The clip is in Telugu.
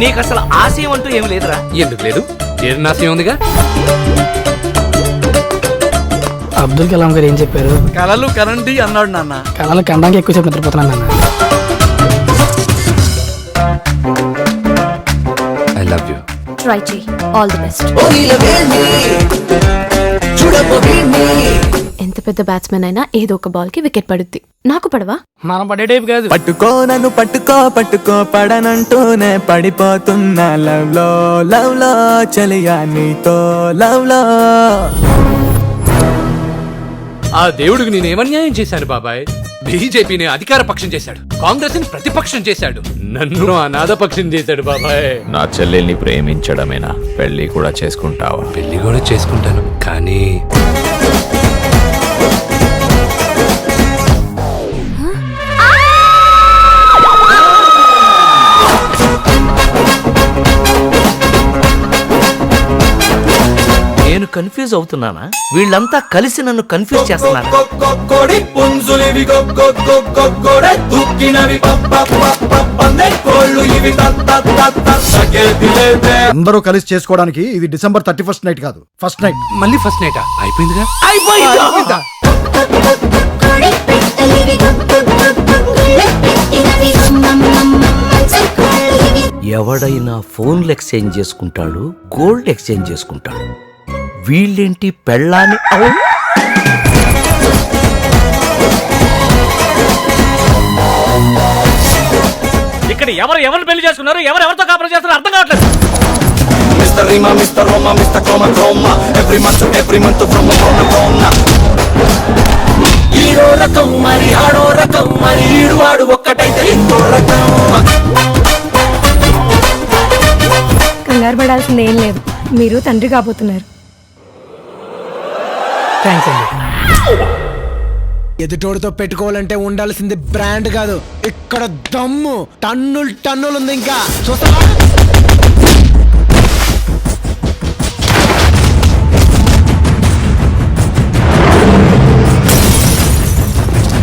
నీకు అసలు ఆశయం అంటూ ఏం లేదురా. ఎందుకు లేదు? జీర్ణాశయం ఉందిగా? అబ్దుల్ కలాం గారు ఏం చెప్పారు? కలలు కరండి అన్నాడు నాన్న. కళలు కనడానికి ఎక్కువ సేపు నిద్రపోతున్నాను నాన్న. ఐ లవ్ యూ ట్రై చేయి ఆల్ ది బెస్ట్ ఎంత పెద్ద బ్యాట్స్మెన్ అయినా ఏదో ఒక బాల్కి వికెట్ పడుద్ది. నాకు పడవా? మనం పడే టైప్ కాదు. పట్టుకో నన్ను పట్టుకో పట్టుకో పడనంటూనే పడిపోతున్నా. లవ్లో లవ్లో చలియా నీతో లవ్లో ఆ దేవుడికి నేను అన్యాయం చేశాను బాబాయ్? బీజేపీని అధికార పక్షం చేశాడు. కాంగ్రెస్ని ప్రతిపక్షం చేశాడు. నన్ను అనాథ పక్షం చేశాడు బాబాయ్. నా చెల్లెల్ని ప్రేమించడమేనా? పెళ్ళి కూడా చేసుకుంటావా? పెళ్ళి కూడా చేసుకుంటాను కానీ కన్ఫ్యూజ్ అవుతున్నానా? వీళ్ళంతా కలిసి నన్ను కన్ఫ్యూజ్ చేస్తున్నారా? అందరూ కలిసి చేసుకోవడానికి ఇది డిసెంబర్ థర్టీ ఫస్ట్ నైట్ కాదు ఫస్ట్ నైట్ మళ్ళీ ఫస్ట్ నైట్ అయిపోయిందిగా అయిపోయిందా ఎవడైనా ఫోన్లు ఎక్స్చేంజ్ చేసుకుంటాడు గోల్డ్ ఎక్స్చేంజ్ చేసుకుంటాడు వీళ్ళేంటి పెళ్ళాన్ని! ఇక్కడ ఎవరు ఎవరు పెళ్ళి చేసుకున్నారు? ఎవరు ఎవరితో కాపురం చేస్తున్నారు అర్థం కావట్లేదు. Mister Reema mister Roma mister Croma Croma every month every month from Croma ఈడో రకం మరి ఆడో రకం మరి ఈడు వాడు ఒక్కటైతే ఇంకో రకం. కంగారు పడాల్సింది ఏం లేదు. మీరు తండ్రి కాబోతున్నారు. థ్యాంక్స్ అండి. ఎదుటోడితో పెట్టుకోవాలంటే ఉండాల్సింది బ్రాండ్ కాదు. ఇక్కడ దమ్ము. టన్నులు టన్నులు ఉంది ఇంకా. చూస్తావా?